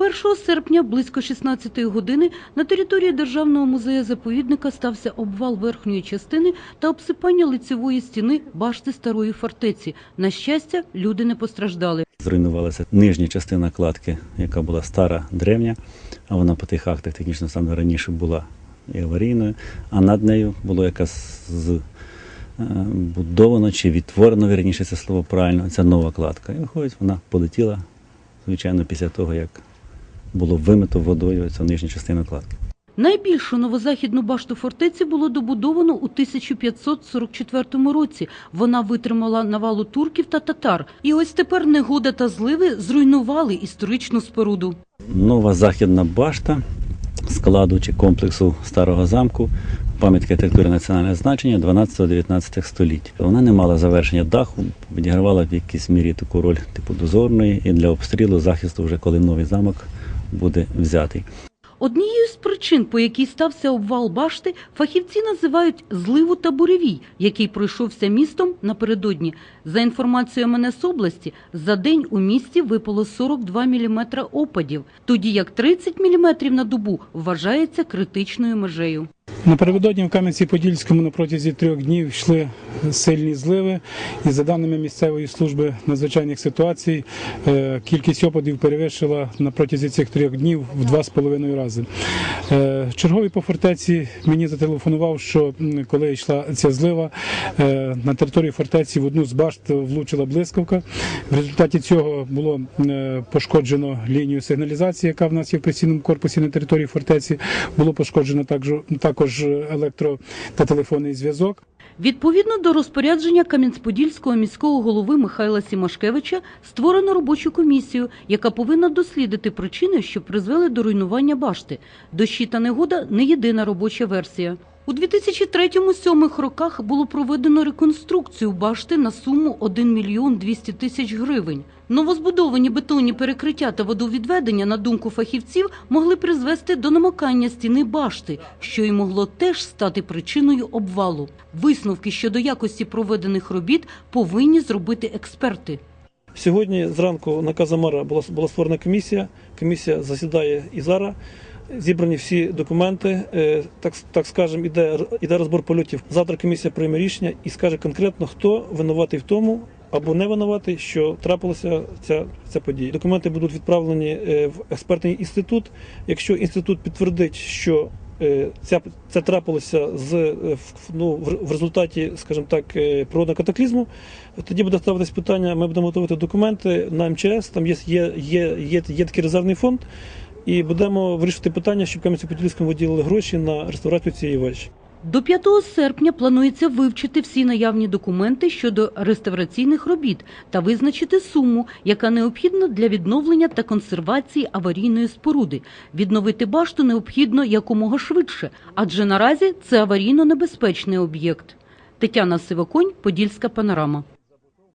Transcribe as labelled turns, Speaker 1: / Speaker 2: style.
Speaker 1: 1 серпня близько 16 години на території Державного музею-заповідника стався обвал верхньої частини та обсипання лицевої стіни башти старої фортеці. На щастя, люди не постраждали.
Speaker 2: Зруйнувалася нижня частина кладки, яка була стара, древня, а вона по тих актах технічного стану раніше була і аварійною, а над нею було якась з е, будовано чи відтворено, вірніше це слово правильно, ця нова кладка. І виходить, вона полетіла, звичайно, після того, як було вимито водою цю нижню частину кладки.
Speaker 1: Найбільшу новозахідну башту фортеці було добудовано у 1544 році. Вона витримала навалу турків та татар. І ось тепер негода та зливи зруйнували історичну споруду.
Speaker 2: Нова західна башта складу чи комплексу старого замку, пам'ятки архітектури національного значення 12-19 століть. Вона не мала завершення даху, відігравала в якійсь мірі таку роль типу дозорної і для обстрілу захисту, вже коли новий замок буде взятий.
Speaker 1: Однією з причин, по якій стався обвал башти, фахівці називають зливу та буревій, який пройшовся містом напередодні. За інформацією МНС області, за день у місті випало 42 мм опадів, тоді як 30 мм на добу вважається критичною межею.
Speaker 3: Напередодні в Кам'янці-Подільському на протязі трьох днів йшли сильні зливи, і за даними місцевої служби надзвичайних ситуацій, е, кількість опадів перевищила на протязі цих трьох днів в два з половиною рази. Е, Черговий по фортеці мені зателефонував, що коли йшла ця злива, е, на території фортеці в одну з башт влучила блискавка. В результаті цього було пошкоджено лінію сигналізації, яка в нас є в постійному корпусі на території фортеці. Було пошкоджено також, також електро та телефонний зв'язок.
Speaker 1: Відповідно до розпорядження Кам'янець-Подільського міського голови Михайла Сімашкевича створено робочу комісію, яка повинна дослідити причини, що призвели до руйнування башти. Дощі та негода не єдина робоча версія. У 2003-2007 роках було проведено реконструкцію башти на суму 1 мільйон 200 тисяч гривень. Новозбудовані бетонні перекриття та водовідведення, на думку фахівців, могли призвести до намокання стіни башти, що й могло теж стати причиною обвалу. Висновки щодо якості проведених робіт повинні зробити експерти.
Speaker 4: Сьогодні зранку на Казамара була, була створена комісія. Комісія засідає і зараз. Зібрані всі документи, е, так, так скажемо, іде, іде розбор польотів. Завтра комісія прийме рішення і скаже конкретно, хто винуватий в тому або не винуватий, що трапилася ця, ця подія. Документи будуть відправлені е, в експертний інститут. Якщо інститут підтвердить, що е, ця, це трапилося з, ну, в результаті, скажімо так, природного катаклізму, тоді буде ставитись питання, ми будемо готувати документи на МЧС, там є, є, є, є, є такий резервний фонд, і будемо вирішувати питання, щоб Кам'янці-Подільському виділили гроші на реставрацію цієї вежі.
Speaker 1: До 5 серпня планується вивчити всі наявні документи щодо реставраційних робіт та визначити суму, яка необхідна для відновлення та консервації аварійної споруди. Відновити башту необхідно якомога швидше, адже наразі це аварійно небезпечний об'єкт. Тетяна Сивоконь, Подільська панорама.